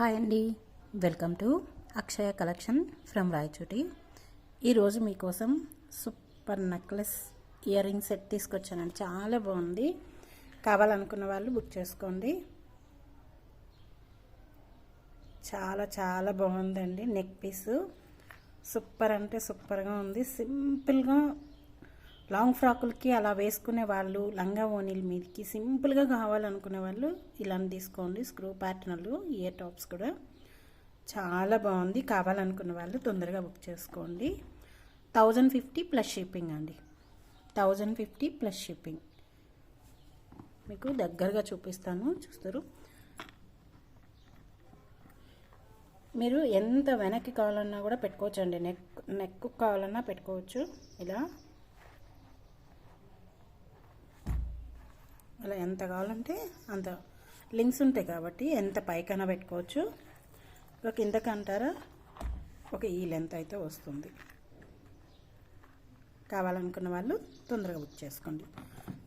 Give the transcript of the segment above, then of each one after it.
Hi అండి. Welcome to Akshaya collection from Rayachoti. ఈరోజు మీకోసం super necklace ear ring set తీసుకొచ్చానండి. చాలా బాగుంది. కావాలనుకున్న వాళ్ళు బుక్ చేసుకోండి. చాలా చాలా బాగుందండి నెక్ పీసు. సూపర్ అంటే సూపర్గా ఉంది. సింపుల్గా లాంగ్ ఫ్రాకులకి అలా వేసుకునే వాళ్ళు లంగా ఓనీల మీదకి సింపుల్గా కావాలనుకునే వాళ్ళు ఇలా తీసుకోండి. స్క్రూ ప్యాటర్న్లు ఇయర్ టాప్స్ కూడా చాలా బాగుంది. కావాలనుకున్న వాళ్ళు తొందరగా బుక్ చేసుకోండి. థౌజండ్ ఫిఫ్టీ ప్లస్ షిప్పింగ్ అండి. Thousand fifty plus shipping. మీకు దగ్గరగా చూపిస్తాను. చూస్తారు. మీరు ఎంత వెనక్కి కావాలన్నా కూడా పెట్టుకోవచ్చు అండి నెక్ నెక్ కావాలన్నా పెట్టుకోవచ్చు. ఇలా అలా ఎంత కావాలంటే అంత లింక్స్ ఉంటాయి కాబట్టి ఎంత పైకైనా పెట్టుకోవచ్చు. ఒక ఇంతకంటారా ఒక ఈ లెంత్ అయితే వస్తుంది. కావాలనుకున్న వాళ్ళు తొందరగా బుక్ చేసుకోండి.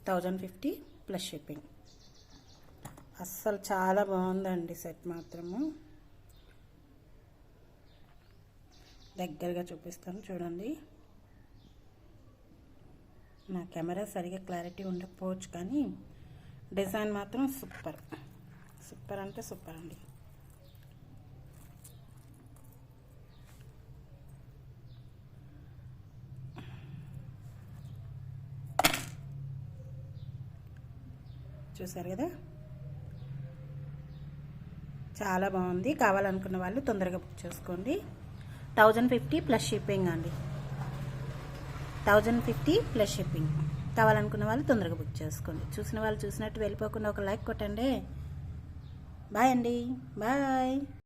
Thousand fifty plus shipping. అస్సలు చాలా బాగుందండి సెట్ మాత్రము. దగ్గరగా చూపిస్తాను చూడండి. నా కెమెరా సరిగా క్లారిటీ ఉండకపోవచ్చు కానీ డిజైన్ మాత్రం సూపర్. సూపర్ అంటే సూపర్ అండి. చూసారు కదా? చాలా బాగుంది. కావాలనుకున్న వాళ్ళు తొందరగా బుక్ చేసుకోండి. థౌజండ్ ఫిఫ్టీ ప్లస్ షిప్పింగ్ అండి. Thousand fifty plus shipping. కావాలనుకున్న వాళ్ళు తొందరగా బుక్ చేసుకోండి. చూసిన వాళ్ళు చూసినట్టు వెళ్ళిపోకుండా ఒక లైక్ కొట్టండి. బాయ్ అండి. బాయ్